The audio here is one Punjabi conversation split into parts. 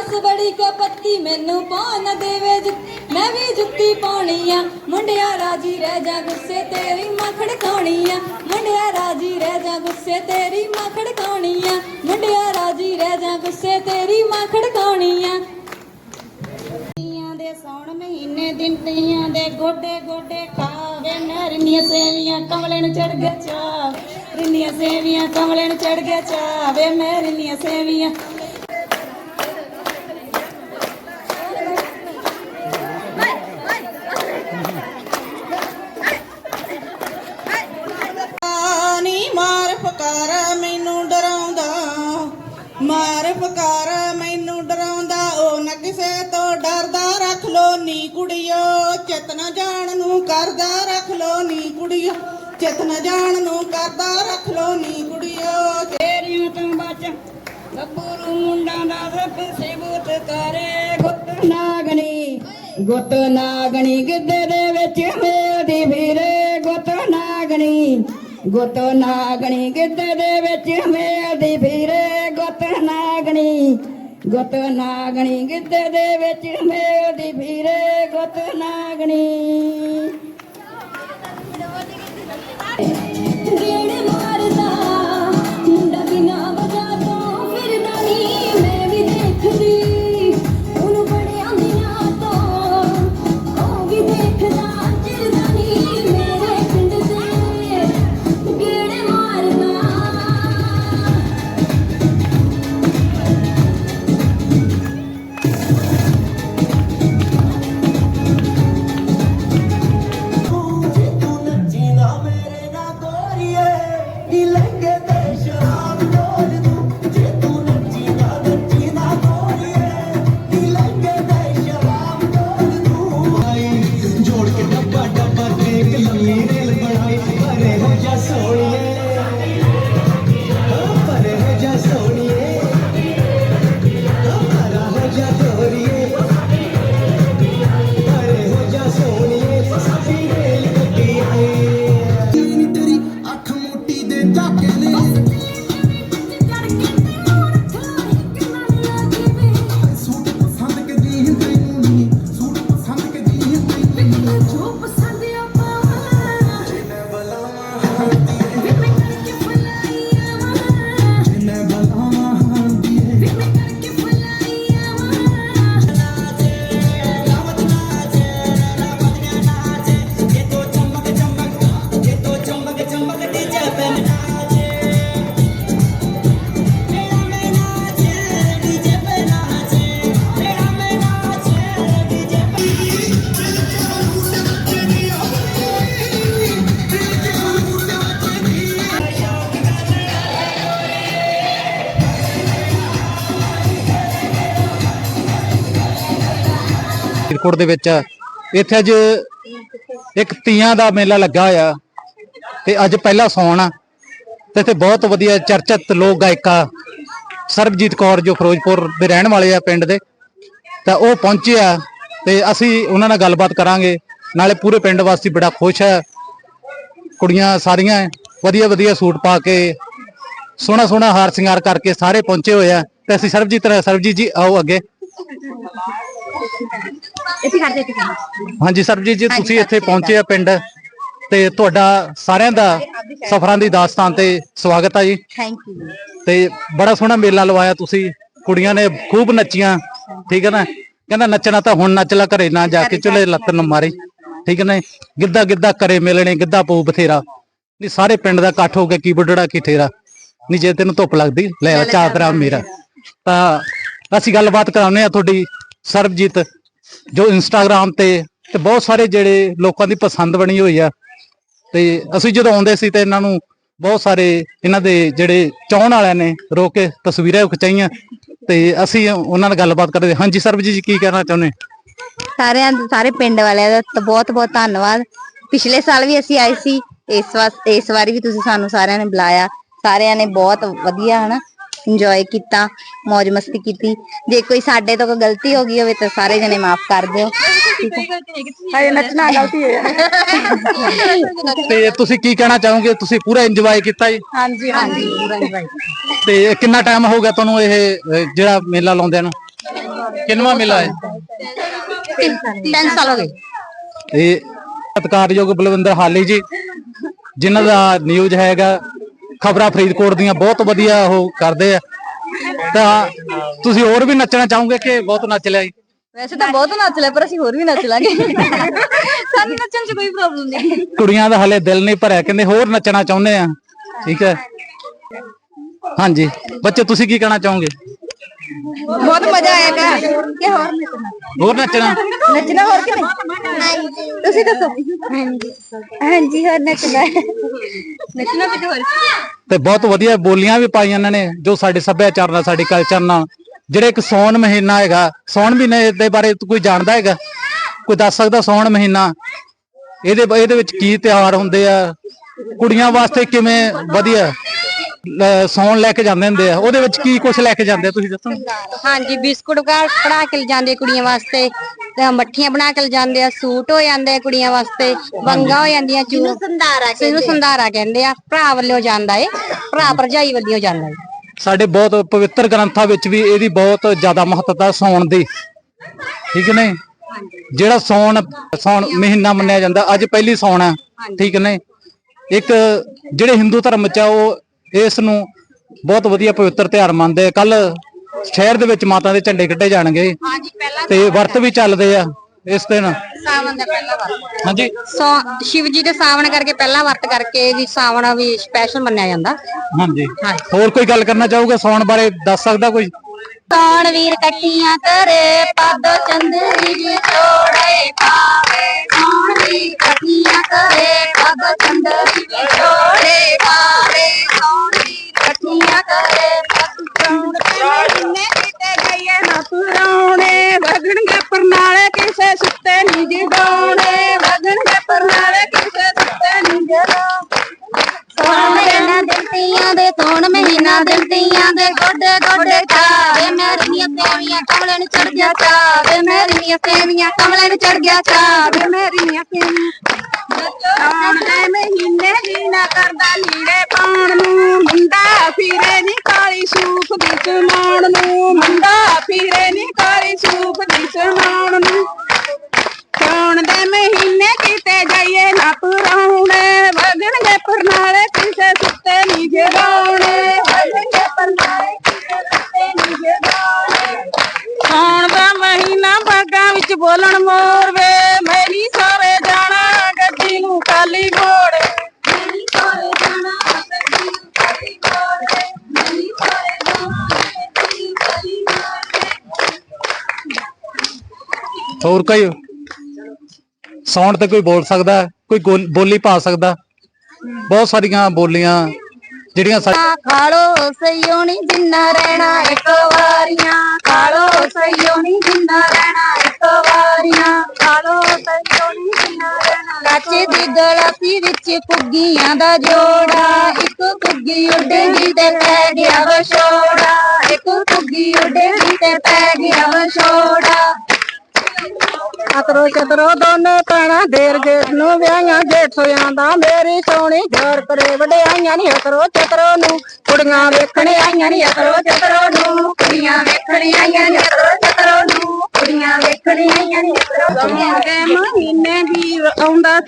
ਸੱਸ ਬੜੀ ਕਪੱਤੀ ਮੈਨੂੰ ਪਾਉਣ ਦੇਵੇ ਜੁੱਤੀ। ਮੈਂ ਵੀ ਜੁੱਤੀ ਪਾਉਣੀ ਆ। ਮੁੰਡਿਆ ਰਾਜੀ ਰਹਿ ਜਾ ਗੁੱਸੇ, ਤੇਰੀ ਮਾਂ ਖੜਕਾਉਣੀ ਆ। ਮੁੰਡਿਆ ਰਾਜੀ ਰਹਿ ਜਾ ਗੁੱਸੇ, ਤੇਰੀ ਮਾਂ ਖੜਕਾਉਣੀ ਆ। ਮੁੰਡਿਆ ਰਾਜੀ ਰਹਿ ਜਾ ਗੁੱਸੇ, ਤੇਰੀ ਮਾਂ ਖੜਕਾਉਣੀ ਆ। ਸੌਣ ਮਹੀਨੇ ਦਿਨ ਤੀਆਂ ਦੇ ਗੋਡੇ ਗੋਡੇ ਖਾਵੇ ਨਰਨੀਆਂ ਸੇਵੀਆਂ ਕਮਲੇ ਨੂੰ ਚੜ ਗਿਆ ਚਾ ਰਿੰਨੀਆਂ ਸੇਵੀਆਂ ਕਮਲੇ ਨੂੰ ਚੜ ਗਿਆ ਚਾ ਵੇ ਮੈਂ ਸੇਵੀਆਂ ਕੁੜੀਓ, ਚੇਤਨਾ ਜਾਣ ਨੂੰ ਕਰਦਾ ਰੱਖ ਲੋ ਨੀ ਕੁੜੀਓ। ਚੇਤਨਾ ਜਾਣ ਨੂੰ ਕਰਦਾ ਰੱਖ ਲੋ ਨੀ ਕੁੜੀਓ। ਤੇਰੀਆਂ ਤੋਂ ਬਚ ਗੱਭਰੂ ਮੁੰਡਾ ਦਾ ਸਭ ਸੇਬੂਤ ਕਰੇ ਗੁੱਤ ਨਾਗਣੀ। ਗੁੱਤ ਨਾਗਣੀ ਗਿੱਧੇ ਦੇ ਵਿੱਚ ਮੇਰੀ ਵੀਰੇ, ਗੁੱਤ ਨਾਗਣੀ। ਗੁੱਤ ਨਾਗਣੀ ਗਿੱਧੇ ਦੇ ਵਿੱਚ ਮੇਰੀ ਵੀਰੇ, ਗੁੱਤ ਨਾਗਣੀ। ਗੁੱਤ ਨਾਗਣੀ ਗਿੱਧੇ ਦੇ ਵਿੱਚ ਮੇਰੀ ਵੀਰੇ ਗੁੱਤ ਨਾਗਣੀ। ਫਰੀਦਕੋਟ ਦੇ ਵਿੱਚ। ਇੱਥੇ ਅੱਜ ਇੱਕ ਤੀਆਂ ਦਾ ਮੇਲਾ ਲੱਗਾ ਹੋਇਆ ਤੇ ਅੱਜ ਪਹਿਲਾ ਸੌਣ ਆ। ਤੇ ਇੱਥੇ ਬਹੁਤ ਵਧੀਆ ਚਰਚਿਤ ਲੋਕ ਗਾਇਕਾ ਸਰਬਜੀਤ ਕੌਰ ਜੋ ਫਿਰੋਜ਼ਪੁਰ ਦੇ ਰਹਿਣ ਵਾਲੇ ਆ ਪਿੰਡ ਦੇ। ਤਾਂ ਉਹ ਪਹੁੰਚੇ ਆ ਤੇ ਅਸੀਂ ਉਹਨਾਂ ਨਾਲ ਗੱਲਬਾਤ ਕਰਾਂਗੇ। ਨਾਲੇ ਪੂਰੇ ਪਿੰਡ ਵਾਸੀ ਬੜਾ ਖੁਸ਼ ਹੈ ਕੁੜੀਆਂ ਸਾਰੀਆਂ ਵਧੀਆ ਵਧੀਆ ਸੂਟ ਪਾ ਕੇ ਸੋਹਣਾ ਸੋਹਣਾ ਹਾਰ ਸ਼ਿੰਗਾਰ ਕਰਕੇ ਸਾਰੇ ਪਹੁੰਚੇ ਹੋਏ ਆ। ਤੇ ਅਸੀਂ ਸਰਬਜੀਤ ਸਰਬਜੀਤ ਜੀ ਆਓ ਅੱਗੇ। ਹਾਂਜੀ ਸਰਬਜੀਤ ਜੀ ਤੁਸੀਂ ਇੱਥੇ ਪਹੁੰਚੇ ਆ ਪਿੰਡ ਤੇ ਤੁਹਾਡਾ ਸਾਰਿਆਂ ਦਾ ਸਫਰਾਂ ਦੀ ਦਾਸਤਾਨ ਤੇ ਸਵਾਗਤ ਆ ਜੀ। ਥੈਂਕ ਯੂ ਤੇ ਬੜਾ ਸੋਹਣਾ ਮੇਲਾ ਲਵਾਇਆ ਤੁਸੀਂ। ਕੁੜੀਆਂ ਨੇ ਖੂਬ ਨੱਚੀਆਂ ਠੀਕ ਹੈ ਨਾ? ਕਹਿੰਦਾ ਨੱਚਣਾ ਤਾਂ ਹੁਣ ਨੱਚ ਲੈ ਘਰੇ ਨਾ ਜਾ ਕੇ ਚੁੱਲ੍ਹੇ ਲੱਤ ਨਾ ਮਾਰੇ ਠੀਕ ਹੈ ਨਾ? ਗਿੱਧਾ ਗਿੱਧਾ ਕਰੇ ਮਿਲਣੇ ਗਿੱਧਾ ਪਊ ਬਥੇਰਾ। ਨਹੀਂ ਸਾਰੇ ਪਿੰਡ ਦਾ ਇਕੱਠ ਹੋ ਕੇ ਕੀ ਬੁੱਢੜਾ ਕੀ ਠੇਰਾ। ਨਹੀਂ ਜੇ ਤੈਨੂੰ ਧੁੱਪ ਲੱਗਦੀ ਲੈ ਆ ਚਾਦਰਾ ਮੇਰਾ। ਤਾਂ ਅਸੀਂ ਗੱਲਬਾਤ ਕਰਾਉਂਦੇ ਆ ਤੁਹਾਡੀ ਸਰਬਜੀਤ, ਜੋ ਇੰਸਟਾਗ੍ਰam ਤੇ ਤੇ ਬਹੁਤ ਸਾਰੇ ਜਿਹੜੇ ਲੋਕਾਂ ਦੀ ਪਸੰਦ ਬਣੀ ਹੋਈ ਆ। ਤੇ ਅਸੀਂ ਜਦੋਂ ਆਉਂਦੇ ਸੀ ਤੇ ਇਹਨਾਂ ਨੂੰ ਬਹੁਤ ਸਾਰੇ ਇਹਨਾਂ ਦੇ ਜਿਹੜੇ ਚਾਹਣ ਵਾਲਿਆਂ ਨੇ ਰੋਕ ਕੇ ਤਸਵੀਰਾਂ ਖਿਚਾਈਆਂ। ਤੇ ਅਸੀਂ ਉਹਨਾਂ ਨਾਲ ਗੱਲਬਾਤ ਕਰਦੇ। ਹਾਂਜੀ ਸਰਬਜੀਤ ਜੀ, ਕੀ ਕਹਿਣਾ ਚਾਹੁੰਦੇ? ਸਾਰਿਆਂ ਸਾਰੇ ਪਿੰਡ ਵਾਲਿਆਂ ਦਾ ਤਾਂ ਬਹੁਤ ਬਹੁਤ ਧੰਨਵਾਦ। ਪਿਛਲੇ ਸਾਲ ਵੀ ਅਸੀਂ ਆਏ ਸੀ। ਇਸ ਵਾਰ, ਇਸ ਵਾਰੀ ਵੀ ਤੁਸੀਂ ਸਾਨੂੰ ਸਾਰਿਆਂ ਨੇ ਬੁਲਾਇਆ। ਸਾਰਿਆਂ ਨੇ ਬਹੁਤ ਵਧੀਆ, ਹਨਾ? ਇੰਜੋਏ ਕੀਤਾ ਮौज ਮਸਤੀ ਕੀਤੀ। ਜੇ ਕੋਈ ਸਾਡੇ ਤੋਂ ਕੋਈ ਗਲਤੀ ਹੋ ਗਈ ਹੋਵੇ ਤਾਂ ਸਾਰੇ ਜਣੇ ਮਾਫ ਕਰ ਦਿਓ। ਠੀਕ ਹੈ। ਹਾਏ ਨੱਚਣਾ ਗਲਤੀ ਹੈ। ਤੇ ਤੁਸੀਂ ਕੀ ਕਹਿਣਾ ਚਾਹੋਗੇ? ਤੁਸੀਂ ਪੂਰਾ ਇੰਜੋਏ ਕੀਤਾ ਜੀ? ਹਾਂਜੀ ਹਾਂਜੀ। ਪੂਰਾ enjoy। ਤੇ ਕਿੰਨਾ ਟਾਈਮ ਹੋ ਗਿਆ ਤੁਹਾਨੂੰ ਇਹ ਜਿਹੜਾ ਮੇਲਾ ਲਾਉਂਦਿਆਂ ਨੂੰ? ਕਿੰਨਵਾ ਮੇਲਾ ਹੈ? ਤਿੰਨ ਸਾਲ ਹੋ ਗਏ। ਇਹ ਸਤਿਕਾਰਯੋਗ ਬਲਵਿੰਦਰ ਹਾਲੀ ਜੀ ਜਿਨ੍ਹਾਂ ਦਾ ਨਿਊਜ਼ ਹੈਗਾ ਖਬਰਾਂ ਫਰੀਦਕੋਟ ਦੀਆਂ ਬਹੁਤ ਵਧੀਆ ਉਹ ਕਰਦੇ ਆ। ਤਾਂ ਤੁਸੀਂ ਹੋਰ ਵੀ ਨੱਚਣਾ ਚਾਹੋਗੇ ਕਿ ਬਹੁਤ ਨੱਚ ਲਿਆ ਜੀ? ਵੈਸੇ ਤਾਂ ਬਹੁਤ ਨੱਚ ਲਿਆ ਪਰ ਅਸੀਂ ਹੋਰ ਵੀ ਨੱਚ ਲਾਂਗੇ। ਸਾਨੂੰ ਨੱਚਣ 'ਚ ਕੋਈ ਪ੍ਰੋਬਲਮ ਨਹੀਂ। ਕੁੜੀਆਂ ਦਾ ਹਲੇ ਦਿਲ ਨਹੀਂ ਭਰਿਆ ਕਹਿੰਦੇ ਹੋਰ ਨੱਚਣਾ ਚਾਹੁੰਦੇ ਆ। ਠੀਕ ਹੈ। ਹਾਂਜੀ। ਬੱਚੇ ਤੁਸੀਂ ਕੀ ਕਹਿਣਾ ਚਾਹੋਗੇ? ਬਹੁਤ ਮਜ਼ਾ ਆਏਗਾ ਕਿ ਹੋਰ ਨੱਚਣਾ? ਹੋਰ ਨੱਚਣਾ? ਨੱਚਣਾ ਹੋਰ ਕਿ ਨਹੀਂ? ਤੁਸੀਂ ਦੱਸੋ। ਹਾਂਜੀ। ਹਾਂਜੀ ਹੋਰ ਨੱਚਣਾ। ਨੱਚਣਾ ਵੀ ਹੋਰ। ਤੇ ਬਹੁਤ ਵਧੀਆ ਬੋਲੀਆਂ ਵੀ ਪਾਈਆਂ ਇਹਨਾਂ ਨੇ, ਜੋ ਸਾਡੇ ਸੱਭਿਆਚਾਰ ਨਾਲ, ਸਾਡੇ ਕਲਚਰ ਨਾਲ। ਜਿਹੜੇ ਇੱਕ ਸੌਣ ਮਹੀਨਾ ਹੈਗਾ ਸੌਣ ਮਹੀਨੇ ਦੇ ਬਾਰੇ ਕੋਈ ਜਾਣਦਾ ਹੈਗਾ? ਕੋਈ ਦੱਸ ਸਕਦਾ ਸੌਣ ਮਹੀਨਾ? ਇਹਦੇ ਇਹਦੇ ਵਿੱਚ ਕੀ ਤਿਉਹਾਰ ਹੁੰਦੇ ਆ? ਕੁੜੀਆਂ ਵਾਸਤੇ ਕਿਵੇਂ ਵਧੀਆ? ਲ- ਸੌਣ ਲੈ ਕੇ ਜਾਂਦੇ ਹੁੰਦੇ ਆ। ਉਹਦੇ ਵਿੱਚ ਕੀ ਕੁਝ ਲੈ ਕੇ ਜਾਂਦੇ ਆ ਤੁਸੀਂ ਦੱਸੋ? ਹਾਂਜੀ ਬਿਸਕੁਟ ਕਾ ਕਢਾ ਕੇ ਲਿਜਾਂਦੇ ਕੁੜੀਆਂ ਵਾਸਤੇ। ਤੇ ਮੱਠੀਆਂ ਬਣਾ ਕੇ ਲਿਜਾਂਦੇ ਆ। ਸੂਟ ਹੋ ਜਾਂਦੇ ਆ ਕੁੜੀਆਂ ਵਾਸਤੇ। ਵੰਗਾ ਹੋ ਜਾਂਦੀਆਂ ਚੂ ਸੰਧਾਰਾ ਇਹਨੂੰ ਸੰਧਾਰਾ ਕਹਿੰਦੇ ਆ। ਭਰਾ ਵੱਲੋਂ ਜਾਂਦਾ ਏ। ਭਰਾ ਭਰਜਾਈ ਵੱਲੋਂ ਜਾਂਦਾ ਏ। ਸਾਡੇ ਬਹੁਤ ਪਵਿੱਤਰ ਗ੍ਰੰਥਾਂ ਵਿੱਚ ਵੀ ਇਹਦੀ ਬਹੁਤ ਜ਼ਿਆਦਾ ਮਹੱਤਤਾ ਸੌਣ ਦੀ। ਠੀਕ ਨੇ ਜਿਹੜਾ ਸੌਣ ਸੌਣ ਮਹੀਨਾ ਮੰਨਿਆ ਜਾਂਦਾ ਅੱਜ ਪਹਿਲੀ ਸੌਣ ਹੈ ਠੀਕ ਨੇ ਇੱਕ ਜਿਹੜੇ ਹਿੰਦੂ ਧਰਮ ਚ ਆ ਉਹ ਇਸ ਨੂੰ ਬਹੁਤ ਵਧੀਆ ਪਵਿੱਤਰ ਤਿਉਹਾਰ ਮੰਨਦੇ ਕੱਲ ਸ਼ਹਿਰ ਦੇ ਵਿੱਚ ਮਾਤਾ ਦੇ ਝੰਡੇ ਕੱਢੇ ਜਾਣਗੇ। ਹਾਂਜੀ ਪਹਿਲਾ ਤੇ ਵਰਤ ਵੀ ਚੱਲਦੇ ਆ ਇਸ ਦਿਨ। ਸਾਵਣ ਦਾ ਪਹਿਲਾ ਵਰਤ। ਹਾਂਜੀ। ਸੋ ਸ਼ਿਵ ਜੀ ਦੇ ਸਾਵਣ ਕਰਕੇ ਪਹਿਲਾ ਵਰਤ ਕਰਕੇ ਵੀ ਸਾਵਣ ਵੀ ਸਪੈਸ਼ਲ ਮੰਨਿਆ ਜਾਂਦਾ। ਹਾਂਜੀ। ਹੋਰ ਕੋਈ ਗੱਲ ਕਰਨਾ ਚਾਹੋਗੇ? ਸੌਣ ਬਾਰੇ ਦੱਸ ਸਕਦਾ ਕੋਈ? ਸੌਣ ਵੀਰ ਇਕੱਠੀਆਂ ਕਰੇ ਪਾਦੋ ਚੰਦਰੀ ਵਿਛੋੜੇ ਪਾਵੇ। ਸੌਣ ਵੀਰ ਇਕੱਠੀਆਂ ਕਰੇ ਨੂੰ ਚੜ ਮੇਰੀਆਂ ਸੇਵੀਆਂ ਕਮਲੇ ਨੂੰ ਚੜ ਗਿਆ ਚਾਵੇ ਮੇਰੀਆਂ ਸੇਵੀਆਂ ਸੋਣ ਦੇ ਮਹੀਨੇ ਦੀ ਕਰਦਾ ਲੀੜੇ ਪਾਉਣ ਨੂੰ? ਮੁੰਡਾ ਫਿਰੇ ਨੀ ਕਾਲੀ ਸੂਫ਼ ਦੀ ਸਮਾਉਣ ਨੂੰ। ਮੁੰਡਾ ਫਿਰੇ ਨੀ ਕਾਲੀ ਸੂਖ ਦੀ ਸਮਾਉਣ ਨੂੰ। ਸੌਣ ਦੇ ਮਹੀਨੇ ਕਿਤੇ ਜਾਈਏ ਨਾ ਪੁਰਾਉਣੇ ਵਗਣਗੇ ਪਰਨਾਲੇ ਕਿਸੇ ਸੁੱਤੇ ਨਹੀਂ ਜਗਾਉਣੇ ਵਗਣਗੇ ਪਰਨਾਲੇ ਕਿਸੇ ਸੁੱਤੇ ਨਹੀਂ ਜਗਾਉਣੇ ਸੌਣ ਦਾ ਮਹੀਨਾ ਬਾਗਾਂ ਵਿੱਚ ਬੋਲਣ ਮੋਰ ਵੇ ਮੇਰੀ ਸਾਰੇ ਜਾਣਾ ਗੱਡੀ ਨੂੰ ਖਾਲੀ ਮੋੜ। ਮੇਰੀ ਸਾਰੇ ਜਾਣਾ ਗੱਡੀ ਨੂੰ ਖਾਲੀ ਮੋੜ। ਮੇਰੀ ਸਾਰੇ ਜਾਣਾ ਗੱਡੀ ਨੂੰ ਖਾਲੀ ਮੋੜ। ਹੋਰ ਕੋਈ? ਸੌਣ ਤੇ ਕੋਈ ਬੋਲ ਸਕਦਾ ਕੋਈ ਗੋਲ- ਬੋਲੀ ਪਾ ਸਕਦਾ। ਬਹੁਤ ਸਾਰੀਆਂ ਬੋਲੀਆਂ ਜਿਹੜੀਆਂ ਸਾ- ਖਾਲੋ ਸਈਓਣੀ ਜਿੰਨਾ ਰਹਿਣਾ ਇੱਕ ਵਾਰੀਆਂ। ਖਾਲੋ ਸਈਓਣੀ ਜਿੰਨਾ ਰਹਿਣਾ ਇੱਕ ਵਾਰੀਆਂ ਖਾਲੋ ਸਈਓਣੀ ਜਿੰਨਾ ਰਹਿਣਾ ਕੱਚੇ ਦੀ ਗਲਾਸੀ ਵਿੱਚ ਕੁੱਗੀਆਂ ਦਾ ਜੋੜਾ ਇੱਕ ਕੁੱਗੀ ਉੱਡੇਗੀ ਤੇ ਪੈ ਗਿਆ ਵਿਛੋੜਾ ਇੱਕ ਕੁੱਗੀ ਉੱਡੇਗੀ ਤੇ ਪੈ ਗਿਆ ਵਿਛੋੜਾ। ਅਤਰੋ ਚਤਰੋ ਦੋਨੇ ਪੈਣਾ ਦੇਰ ਜੇਠ ਨੂੰ ਵਿਆਹਾਂ ਜੇਠ ਦਾ ਮੇਰੀ ਸੋਹਣੀ ਜੋਰ ਕਰੇ ਵਡਿਆਈਆਂ ਨੀ ਅਤਰੋ ਚਤਰੋ ਨੂੰ। ਕੁੜੀਆਂ ਵੇਖਣ ਆਈਆਂ ਨੀ ਅਤਰੋ ਚਤਰੋ ਨੂੰ। ਕੁੜੀਆਂ ਵੇਖਣ ਆਈਆਂ ਨੀ ਅਤਰੋ ਚਤਰੋ ਨੂੰ। ਕੁੜੀਆਂ ਵੇਖਣ ਆਈਆਂ ਨੀ ਅਤਰੋ ਮਹੀਨੇ ਵੀਰ ਆਉਂਦਾ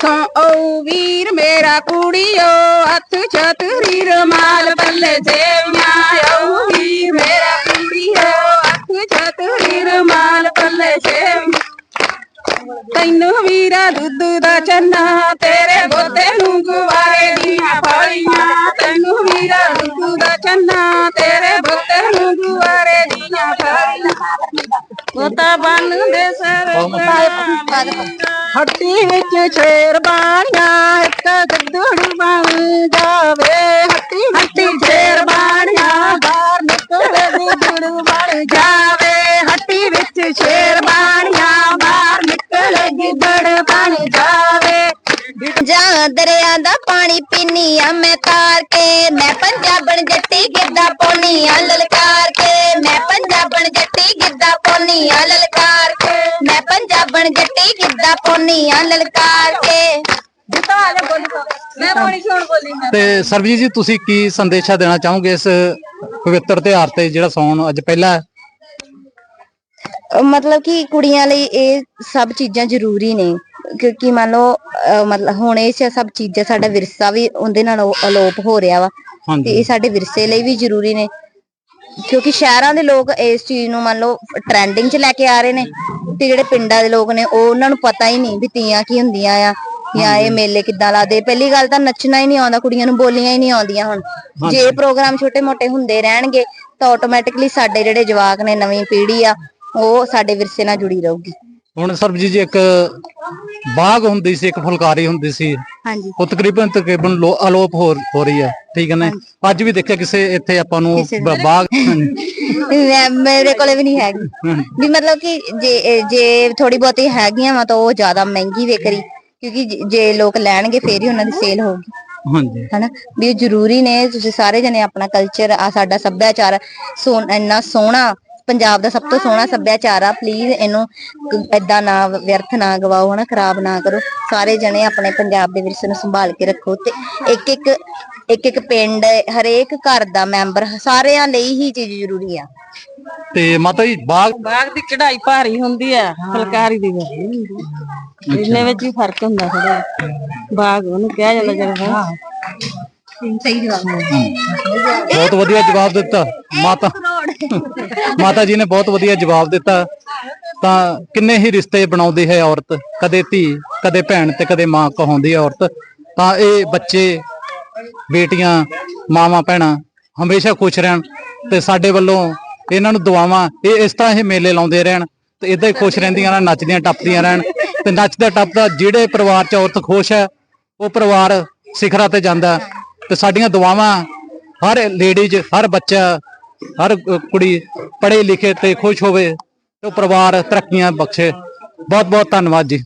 ਸੋ ਓ ਵੀਰ ਮੇਰਾ ਕੁੜੀਓ, ਹੱਥ ਛਤਰੀ ਰਮਾਲ ਬੱਲੇ ਸੇਵੀਆਂ ਓ ਵੀਰ ਮੇਰਾ ਕੁੜੀਓ, ਹੱਥ ਛਤਰੀ ਰਮਾਲ ਬੱਲੇ ਜੇਵੀਆਂ। ਤੈਨੂੰ ਵੀਰਾ ਦੁੱਧ ਦਾ ਚੰਨਾ, ਤੇਰੇ ਬੋਤੇ ਨੂੰ ਗੁਵਾਰੇ ਦੀਆਂ ਫਾਲੀਆਂ। ਬੋਤਾ ਬੰਨ ਦੇ ਸਰ ਹੱਟੀ ਵਿੱਚ ਸ਼ੇਰ ਬਾਣੀਆਂ ਇੱਕ ਗੱਦੜੂ ਬਣ ਜਾਵੇ। ਹੱਟੀ ਹੱਟੀ ਸ਼ੇਰ ਬਾਣੀਆਂ ਬਾਹਰ ਨਿਕਲੇ ਗੱਦੜੂ ਬਣ ਜਾਵੇ। ਹੱਟੀ ਵਿੱਚ ਸ਼ੇਰ ਬਾਣੀਆਂ ਬਾਹਰ ਨਿਕਲੇ ਗਿੱਦੜ ਬਣ ਜਾਵੇ। ਜਾਂ ਦਰਿਆ ਦਾ ਪਾਣੀ ਪੀਨੀ ਆ ਮੈਂ ਤਾਰ ਕੇ ਮੈਂ ਪੰਜਾਬਣ ਜੱਟੀ ਗਿੱਧਾ ਪੋਨੀ ਆ ਲਲਕਾਰ ਕੇ ਜਿੱਤਾ ਆ ਜਾ ਬੋਲੀ। ਮੈਂ ਪੋਣੀ ਕਿਉਂ ਬੋਲੀ ਮੈਂ। ਤੇ ਸਰਬਜੀਤ ਜੀ ਤੁਸੀਂ ਕੀ ਸੰਦੇਸ਼ਾ ਦੇਣਾ ਚਾਹੋਗੇ ਇਸ ਪਵਿੱਤਰ ਤਿਉਹਾਰ ਤੇ ਜਿਹੜਾ ਸੌਣ ਅੱਜ ਪਹਿਲਾ ਹੈ? ਮਤਲਬ ਕਿ ਕੁੜੀਆਂ ਲਈ ਇਹ ਸਭ ਚੀਜ਼ਾਂ ਜ਼ਰੂਰੀ ਨੇ। ਕਿਉਂਕਿ ਮੰਨ ਲਓ ਅਹ ਮਤਲਬ ਹੁਣ ਇਹ 'ਚ ਸਭ ਚੀਜ਼ਾਂ ਸਾਡਾ ਵਿਰਸਾ ਵੀ ਉਹਦੇ ਨਾਲ ਉਹ ਅਲੋਪ ਹੋ ਰਿਹਾ ਵਾ। ਤੇ ਹਾਂਜੀ। ਇਹ ਸਾਡੇ ਵਿਰਸੇ ਲਈ ਵੀ ਜ਼ਰੂਰੀ ਨੇ। ਕਿਉਂਕਿ ਸ਼ਹਿਰਾਂ ਦੇ ਲੋਕ ਇਸ ਚੀਜ਼ ਨੂੰ ਮੰਨ ਲਓ ਟ੍ਰੈਂਡਿੰਗ 'ਚ ਲੈ ਕੇ ਆ ਰਹੇ ਨੇ। ਤੇ ਜਿਹੜੇ ਪਿੰਡਾਂ ਦੇ ਲੋਕ ਨੇ ਉਹ ਉਹਨਾਂ ਨੂੰ ਪਤਾ ਹੀ ਨਹੀਂ ਵੀ ਤੀਆਂ ਕੀ ਹੁੰਦੀਆਂ ਆ ਜਾਂ ਇਹ ਮੇਲੇ ਕਿੱਦਾਂ ਲੱਗਦੇ। ਪਹਿਲੀ ਗੱਲ ਤਾਂ ਨੱਚਣਾ ਹੀ ਨਹੀਂ ਆਉਂਦਾ ਕੁੜੀਆਂ ਨੂੰ ਬੋਲੀਆਂ ਹੀ ਨਹੀਂ ਆਉਂਦੀਆਂ ਹੁਣ। ਜੇ ਪ੍ਰੋਗਰਾਮ ਛੋਟੇ-ਮੋਟੇ ਹੁੰਦੇ ਰਹਿਣਗੇ ਤਾਂ ਆਟੋਮੈਟਿਕਲੀ ਸਾਡੇ ਜਿਹੜੇ ਜਵਾਕ ਨੇ ਨਵੀਂ ਪੀੜ੍ਹੀ ਆ ਉਹ ਸਾਡੇ ਵਿਰਸੇ ਨਾਲ ਜੁੜੀ ਰਹੂਗੀ। ਹੁਣ ਸਰਬਜੀਤ ਜੀ ਇੱਕ ਬਾਗ ਹੁੰਦੀ ਸੀ ਇੱਕ ਫੁਲਕਾਰੀ ਹੁੰਦੀ ਸੀ। ਹਾਂਜੀ। ਉਹ ਤਕਰੀਬਨ ਤਕਰੀਬਨ ਅਲੋਪ ਹੋ ਰਹੀ ਹੈ ਠੀਕ ਹੈ ਨਾ? ਅੱਜ ਵੀ ਦੇਖਿਆ ਕਿਸੇ ਇੱਥੇ ਆਪਾਂ ਨੂੰ। ਬਾਗ ਮੈਂ- ਮੇਰੇ ਕੋਲੇ ਵੀ ਨਹੀਂ ਹੈਗੀ। ਵੀ ਮਤਲਬ ਕਿ ਜੇ ਜੇ ਥੋੜੀ ਬਹੁਤੀ ਹੈਗੀਆਂ ਵਾ ਤਾਂ ਉਹ ਜ਼ਿਆਦਾ ਮਹਿੰਗੀ ਵਿਕਰੀ ਕਿਉਂਕਿ ਜੇ- ਜੇ ਲੋਕ ਲੈਣਗੇ ਫੇਰ ਹੀ ਉਹਨਾਂ ਦੀ ਸੇਲ ਹੋਊਗੀ। ਹਾਂਜੀ। ਹਨਾ? ਵੀ ਇਹ ਜ਼ਰੂਰੀ ਨੇ ਤੁਸੀਂ ਸਾਰੇ ਜਣੇ ਆਪਣਾ ਕਲਚਰ ਆ ਸਾਡਾ ਸੱਭਿਆਚਾਰ ਸੋਨ ਇੰਨਾ ਸੋਹਣਾ ਪੰਜਾਬ ਦਾ ਸਭ ਤੋਂ ਸੋਹਣਾ ਸੱਭਿਆਚਾਰ ਆ ਪਲੀਜ਼ ਇਹਨੂੰ ਐਦਾਂ ਨਾ ਵਿਅਰਥ ਨਾ ਗਵਾਓ ਹਨਾ ਖਰਾਬ ਨਾ ਕਰੋ। ਸਾਰੇ ਜਣੇ ਆਪਣੇ ਪੰਜਾਬ ਦੇ ਵਿਰਸੇ ਨੂੰ ਸੰਭਾਲ ਕੇ ਰੱਖੋ ਤੇ ਇੱਕ ਇੱਕ ਇੱਕ ਇੱਕ ਪਿੰਡ ਹਰੇਕ ਘਰ ਦਾ ਮੈਂਬਰ ਸਾਰਿਆਂ ਲਈ ਹੀ ਚੀਜ਼ ਜ਼ਰੂਰੀ ਆ। ਤੇ ਮਾਤਾ ਜੀ ਬਾਗ ਬਾਗ ਦੀ ਕਢਾਈ ਭਾਰੀ ਹੁੰਦੀ ਆ ਫੁਲਕਾਰੀ ਦੀ ਨਹੀਂ ਹੁੰਦੀ ਇੰਨੇ ਵਿੱਚ ਹੀ ਫ਼ਰਕ ਹੁੰਦਾ ਥੋੜਾ ਬਾਗ ਉਹਨੂੰ ਕਿਹਾ ਜਾਂਦਾ ਜਿਹੜਾ ਸਹੀ ਜਵਾਬ ਬਹੁਤ ਵਧੀਆ ਜਵਾਬ ਦਿੱਤਾ। ਮਾਤਾ ਮਾਤਾ ਜੀ ਨੇ ਬਹੁਤ ਵਧੀਆ ਜਵਾਬ ਦਿੱਤਾ। ਤਾਂ ਕਿੰਨੇ ਹੀ ਰਿਸ਼ਤੇ ਬਣਾਉਂਦੀ ਹੈ ਔਰਤ? ਕਦੇ ਧੀ ਕਦੇ ਭੈਣ ਤੇ ਕਦੇ ਮਾਂ ਕਹਾਉਂਦੀ ਹੈ ਔਰਤ। ਤਾਂ ਇਹ ਬੱਚੇ ਬੇਟੀਆਂ ਮਾਵਾਂ ਭੈਣਾਂ ਹਮੇਸ਼ਾ ਖੁਸ਼ ਰਹਿਣ ਤੇ ਸਾਡੇ ਵੱਲੋਂ ਇਹਨਾਂ ਨੂੰ ਦੁਆਵਾਂ ਇਹ ਇਸ ਤਰ੍ਹਾਂ ਹੀ ਮੇਲੇ ਲਾਉਂਦੇ ਰਹਿਣ ਤੇ ਇਦਾਂ ਹੀ ਖੁਸ਼ ਰਹਿੰਦੀਆਂ ਰਹਿਣ ਨੱਚਦੀਆਂ ਟੱਪਦੀਆਂ ਰਹਿਣ ਤੇ ਨੱਚਦਾ ਟੱਪਦਾ ਜਿਹੜੇ ਪਰਿਵਾਰ 'ਚ ਔਰਤ ਖੁਸ਼ ਹੈ ਉਹ ਪਰਿਵਾਰ ਸਿਖਰਾਂ ਤੇ ਜਾਂਦਾ। ਤੇ ਸਾਡੀਆਂ ਦੁਆਵਾਂ ਹਰ ਲੇਡੀਜ਼ ਹਰ ਬੱਚਾ, ਹਰ ਕੁੜੀ ਪੜ੍ਹੇ ਲਿਖੇ ਤੇ ਖੁਸ਼ ਹੋਵੇ ਤੇ ਪਰਿਵਾਰ ਤਰੱਕੀਆਂ ਬਖਸ਼ੇ। ਬਹੁਤ ਬਹੁਤ ਧੰਨਵਾਦ ਜੀ।